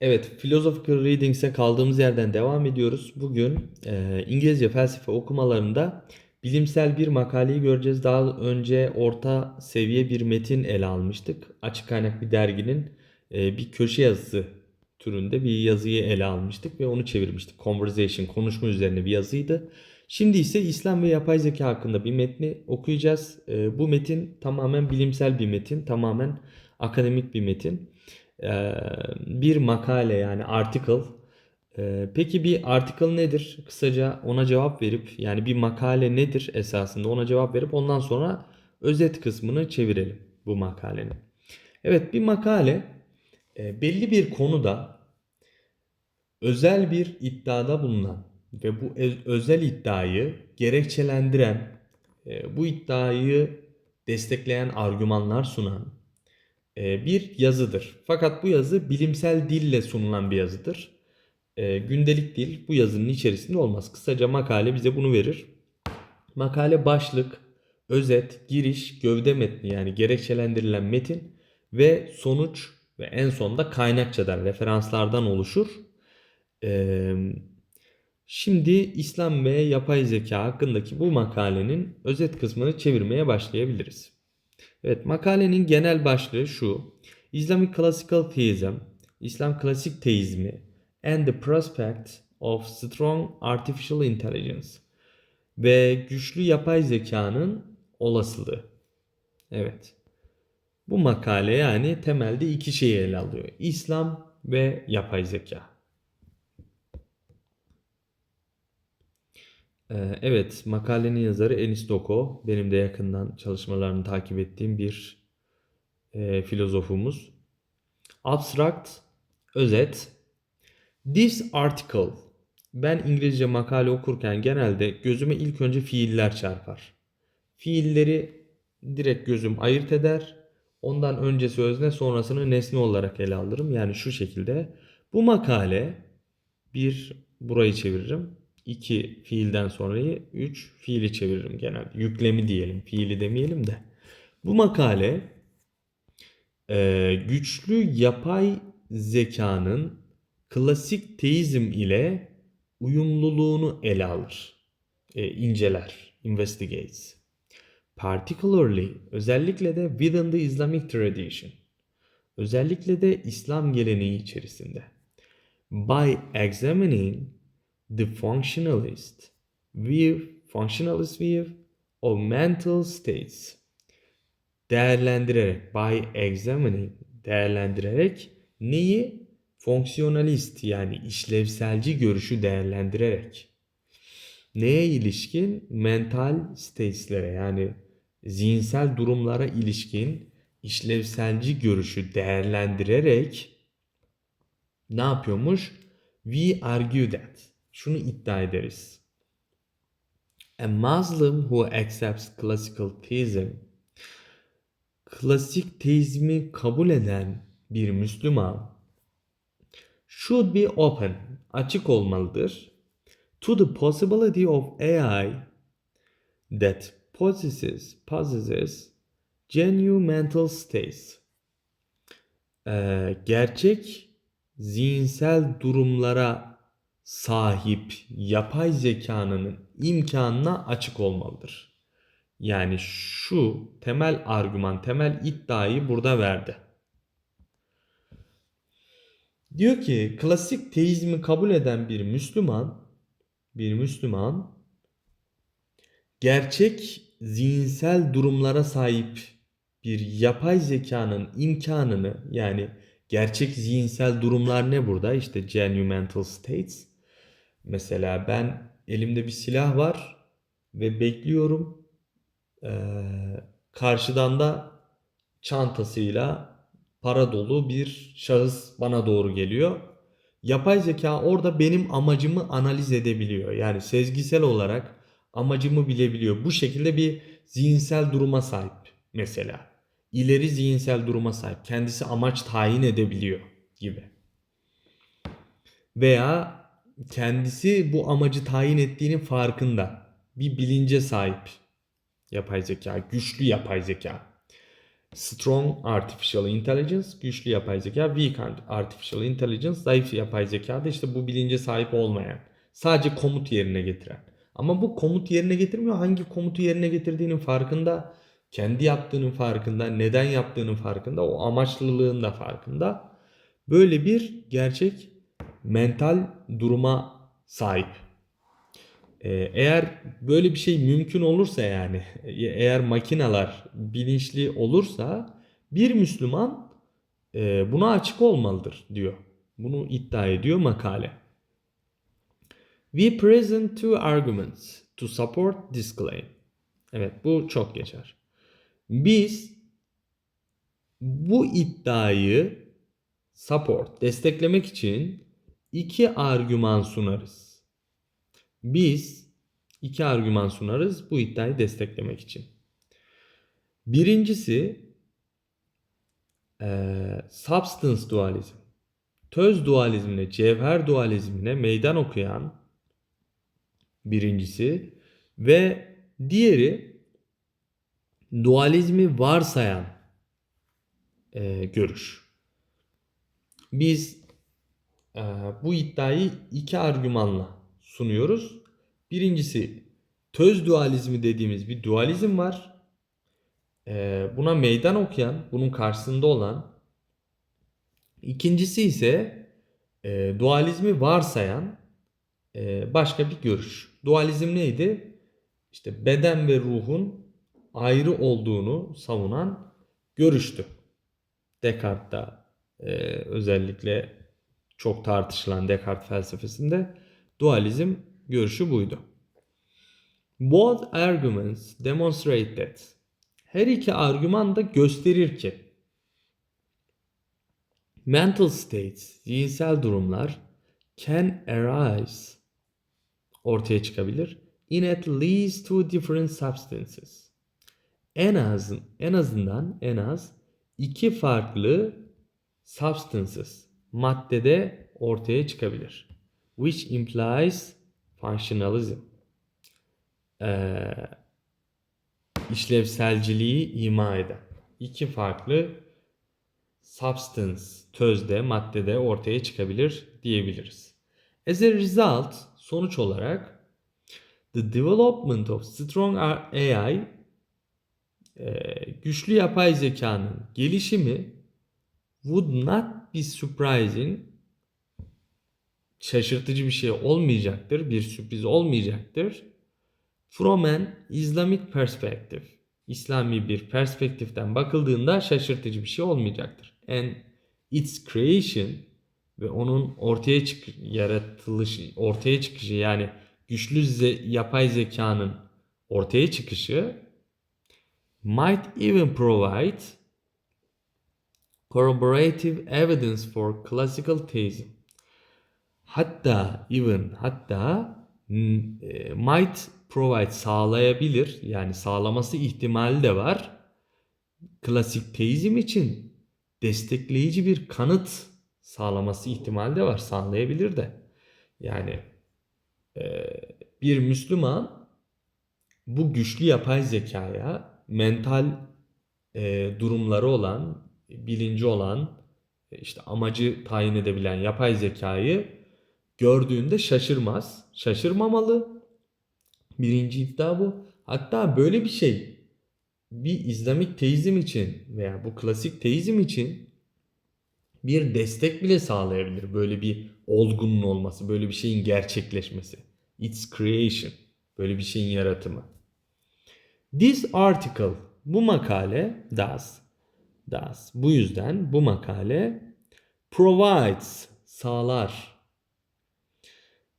Evet, Philosophical Readings'e kaldığımız yerden devam ediyoruz. Bugün e, İngilizce felsefe okumalarında bilimsel bir makaleyi göreceğiz. Daha önce orta seviye bir metin ele almıştık. Açık kaynak bir derginin e, bir köşe yazısı türünde bir yazıyı ele almıştık ve onu çevirmiştik. Conversation, konuşma üzerine bir yazıydı. Şimdi ise İslam ve yapay zeka hakkında bir metni okuyacağız. E, bu metin tamamen bilimsel bir metin, tamamen akademik bir metin. Bir makale yani article. Peki bir article nedir? Kısaca ona cevap verip yani bir makale nedir esasında ona cevap verip ondan sonra özet kısmını çevirelim bu makalenin. Evet bir makale belli bir konuda özel bir iddiada bulunan ve bu özel iddiayı gerekçelendiren, bu iddiayı destekleyen argümanlar sunan bir yazıdır. Fakat bu yazı bilimsel dille sunulan bir yazıdır. E, gündelik dil bu yazının içerisinde olmaz. Kısaca makale bize bunu verir. Makale başlık, özet, giriş, gövde metni yani gerekçelendirilen metin ve sonuç ve en sonunda kaynakçadan, referanslardan oluşur. E, şimdi İslam ve yapay zeka hakkındaki bu makalenin özet kısmını çevirmeye başlayabiliriz. Evet makalenin genel başlığı şu. Islamic Classical Theism, İslam klasik teizmi and the prospect of strong artificial intelligence ve güçlü yapay zekanın olasılığı. Evet. Bu makale yani temelde iki şeyi ele alıyor. İslam ve yapay zeka. Evet, makalenin yazarı Enis Doko. Benim de yakından çalışmalarını takip ettiğim bir e, filozofumuz. Abstract, özet. This article. Ben İngilizce makale okurken genelde gözüme ilk önce fiiller çarpar. Fiilleri direkt gözüm ayırt eder. Ondan öncesi özne sonrasını nesne olarak ele alırım. Yani şu şekilde. Bu makale bir burayı çeviririm. 2 fiilden sonrayı 3 fiili çeviririm genelde. Yüklemi diyelim, fiili demeyelim de. Bu makale e, güçlü yapay zekanın klasik teizm ile uyumluluğunu ele alır, e, inceler, investigates. Particularly, özellikle de within the Islamic tradition, özellikle de İslam geleneği içerisinde. By examining the functionalist view, functionalist view of mental states. Değerlendirerek by examining değerlendirerek neyi? Fonksiyonalist yani işlevselci görüşü değerlendirerek. Neye ilişkin? Mental states'lere yani zihinsel durumlara ilişkin işlevselci görüşü değerlendirerek ne yapıyormuş? We argue that şunu iddia ederiz. A Muslim who accepts classical theism klasik teizmi kabul eden bir Müslüman should be open, açık olmalıdır to the possibility of AI that possesses, possesses genuine mental states. Ee, gerçek zihinsel durumlara sahip yapay zekanın imkanına açık olmalıdır. Yani şu temel argüman, temel iddiayı burada verdi. Diyor ki klasik teizmi kabul eden bir Müslüman, bir Müslüman gerçek zihinsel durumlara sahip bir yapay zekanın imkanını yani gerçek zihinsel durumlar ne burada? İşte genuine mental states. Mesela ben elimde bir silah var ve bekliyorum. Ee, karşıdan da çantasıyla para dolu bir şahıs bana doğru geliyor. Yapay zeka orada benim amacımı analiz edebiliyor. Yani sezgisel olarak amacımı bilebiliyor. Bu şekilde bir zihinsel duruma sahip mesela. İleri zihinsel duruma sahip. Kendisi amaç tayin edebiliyor gibi. Veya kendisi bu amacı tayin ettiğinin farkında. Bir bilince sahip yapay zeka, güçlü yapay zeka. Strong Artificial Intelligence, güçlü yapay zeka, Weak Artificial Intelligence, zayıf yapay zeka da işte bu bilince sahip olmayan, sadece komut yerine getiren. Ama bu komut yerine getirmiyor. Hangi komutu yerine getirdiğinin farkında, kendi yaptığının farkında, neden yaptığının farkında, o amaçlılığın da farkında. Böyle bir gerçek mental duruma sahip. Ee, eğer böyle bir şey mümkün olursa yani eğer makineler bilinçli olursa bir Müslüman e, buna açık olmalıdır diyor. Bunu iddia ediyor makale. We present two arguments to support this claim. Evet bu çok geçer. Biz bu iddiayı support desteklemek için iki argüman sunarız. Biz iki argüman sunarız bu iddiayı desteklemek için. Birincisi e, substance dualizm. Töz dualizmine, cevher dualizmine meydan okuyan birincisi ve diğeri dualizmi varsayan e, görüş. Biz bu iddiayı iki argümanla sunuyoruz. Birincisi töz dualizmi dediğimiz bir dualizm var. E, buna meydan okuyan, bunun karşısında olan. İkincisi ise e, dualizmi varsayan e, başka bir görüş. Dualizm neydi? İşte beden ve ruhun ayrı olduğunu savunan görüştü. Descartes'ta e, özellikle çok tartışılan Descartes felsefesinde dualizm görüşü buydu. Both arguments demonstrate that her iki argüman da gösterir ki mental states, zihinsel durumlar can arise ortaya çıkabilir in at least two different substances. En az en azından en az iki farklı substances maddede ortaya çıkabilir. Which implies functionalism. Ee, işlevselciliği ima eden. İki farklı substance, tözde, maddede ortaya çıkabilir diyebiliriz. As a result, sonuç olarak the development of strong AI e, güçlü yapay zekanın gelişimi would not be surprising şaşırtıcı bir şey olmayacaktır, bir sürpriz olmayacaktır. From an Islamic perspective. İslami bir perspektiften bakıldığında şaşırtıcı bir şey olmayacaktır. And its creation ve onun ortaya çık yaratılışı, ortaya çıkışı yani güçlü ze yapay zekanın ortaya çıkışı might even provide corroborative evidence for classical theism. Hatta even hatta e, might provide sağlayabilir yani sağlaması ihtimali de var. Klasik teizm için destekleyici bir kanıt sağlaması ihtimali de var. Sağlayabilir de. Yani e, bir Müslüman bu güçlü yapay zekaya mental e, durumları olan, bilinci olan, işte amacı tayin edebilen yapay zekayı gördüğünde şaşırmaz. Şaşırmamalı. Birinci iddia bu. Hatta böyle bir şey bir İslamik teizm için veya bu klasik teizm için bir destek bile sağlayabilir. Böyle bir olgunun olması, böyle bir şeyin gerçekleşmesi. Its creation. Böyle bir şeyin yaratımı. This article, bu makale, does, does. Bu yüzden bu makale provides, sağlar.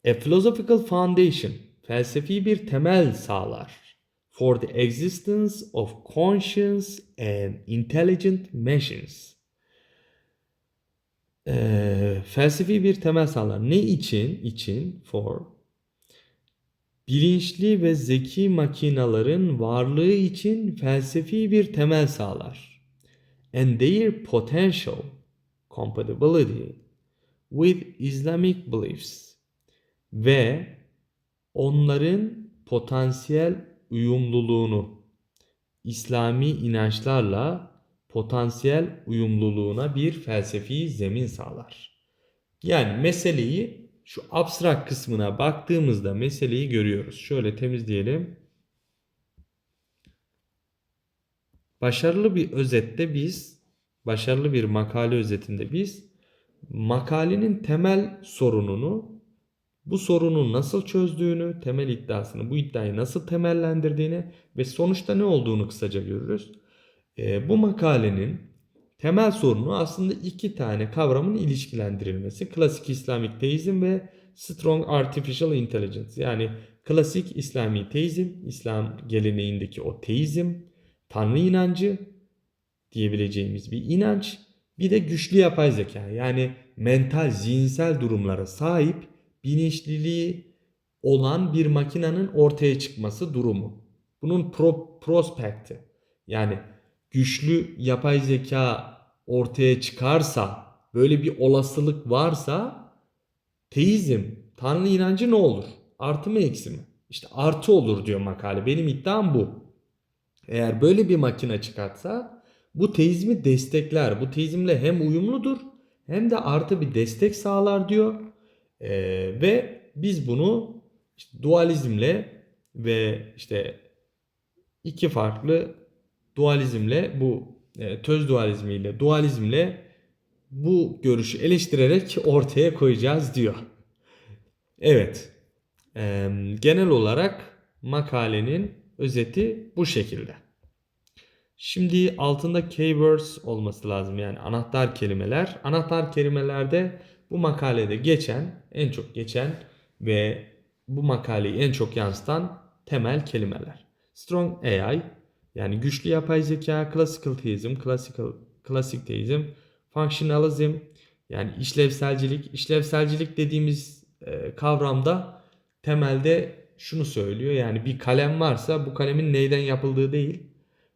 A philosophical foundation, felsefi bir temel sağlar. For the existence of conscious and intelligent machines e, felsefi bir temel sağlar. Ne için? İçin, for. Bilinçli ve zeki makinaların varlığı için felsefi bir temel sağlar. And their potential compatibility with Islamic beliefs ve onların potansiyel uyumluluğunu İslami inançlarla potansiyel uyumluluğuna bir felsefi zemin sağlar. Yani meseleyi şu abstrak kısmına baktığımızda meseleyi görüyoruz. Şöyle temizleyelim. Başarılı bir özette biz, başarılı bir makale özetinde biz makalenin temel sorununu, bu sorunu nasıl çözdüğünü, temel iddiasını, bu iddiayı nasıl temellendirdiğini ve sonuçta ne olduğunu kısaca görürüz. Ee, bu makalenin temel sorunu aslında iki tane kavramın ilişkilendirilmesi. Klasik İslamik teizm ve Strong Artificial Intelligence. Yani klasik İslami teizm, İslam geleneğindeki o teizm, Tanrı inancı diyebileceğimiz bir inanç. Bir de güçlü yapay zeka yani mental, zihinsel durumlara sahip bilinçliliği olan bir makinenin ortaya çıkması durumu. Bunun pro, prospekti yani güçlü yapay zeka ortaya çıkarsa böyle bir olasılık varsa teizm, tanrı inancı ne olur? Artı mı eksi mi? İşte artı olur diyor makale. Benim iddiam bu. Eğer böyle bir makine çıkartsa bu teizmi destekler. Bu teizmle hem uyumludur hem de artı bir destek sağlar diyor. Ee, ve biz bunu işte dualizmle ve işte iki farklı dualizmle bu e, töz dualizmiyle dualizmle bu görüşü eleştirerek ortaya koyacağız diyor. Evet. Ee, genel olarak makalenin özeti bu şekilde. Şimdi altında keywords olması lazım yani anahtar kelimeler. Anahtar kelimelerde bu makalede geçen, en çok geçen ve bu makaleyi en çok yansıtan temel kelimeler. Strong AI yani güçlü yapay zeka, classical theism, classical, klasik teizm, functionalism yani işlevselcilik. İşlevselcilik dediğimiz e, kavramda temelde şunu söylüyor. Yani bir kalem varsa bu kalemin neyden yapıldığı değil.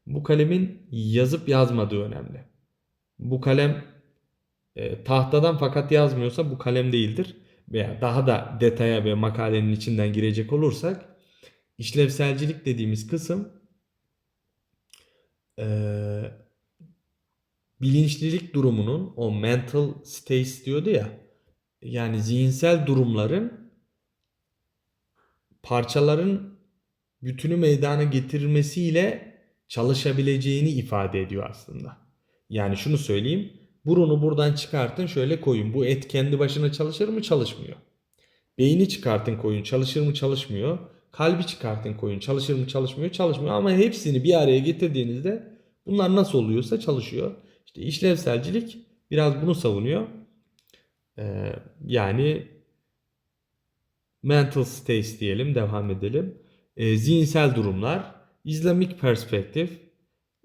Bu kalemin yazıp yazmadığı önemli. Bu kalem e, tahtadan fakat yazmıyorsa bu kalem değildir. Veya daha da detaya ve makalenin içinden girecek olursak işlevselcilik dediğimiz kısım e, bilinçlilik durumunun o mental states diyordu ya yani zihinsel durumların parçaların bütünü meydana getirmesiyle çalışabileceğini ifade ediyor aslında. Yani şunu söyleyeyim. Burunu buradan çıkartın şöyle koyun. Bu et kendi başına çalışır mı? Çalışmıyor. Beyni çıkartın koyun. Çalışır mı? Çalışmıyor. Kalbi çıkartın koyun. Çalışır mı? Çalışmıyor. Çalışmıyor. Ama hepsini bir araya getirdiğinizde bunlar nasıl oluyorsa çalışıyor. İşte işlevselcilik biraz bunu savunuyor. Ee, yani mental states diyelim devam edelim. E, zihinsel durumlar, İslamik perspektif,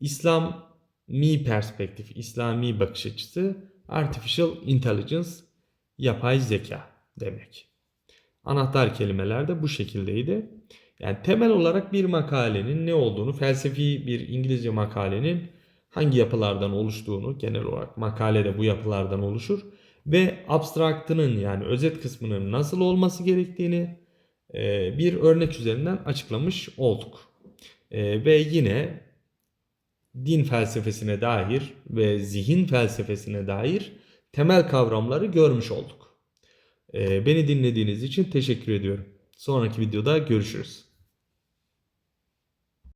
İslami perspektif, İslami bakış açısı, artificial intelligence, yapay zeka demek. Anahtar kelimeler de bu şekildeydi. Yani temel olarak bir makalenin ne olduğunu, felsefi bir İngilizce makalenin hangi yapılardan oluştuğunu, genel olarak makalede bu yapılardan oluşur ve abstraktının yani özet kısmının nasıl olması gerektiğini e, bir örnek üzerinden açıklamış olduk. E, ve yine din felsefesine dair ve zihin felsefesine dair temel kavramları görmüş olduk. E, beni dinlediğiniz için teşekkür ediyorum. Sonraki videoda görüşürüz.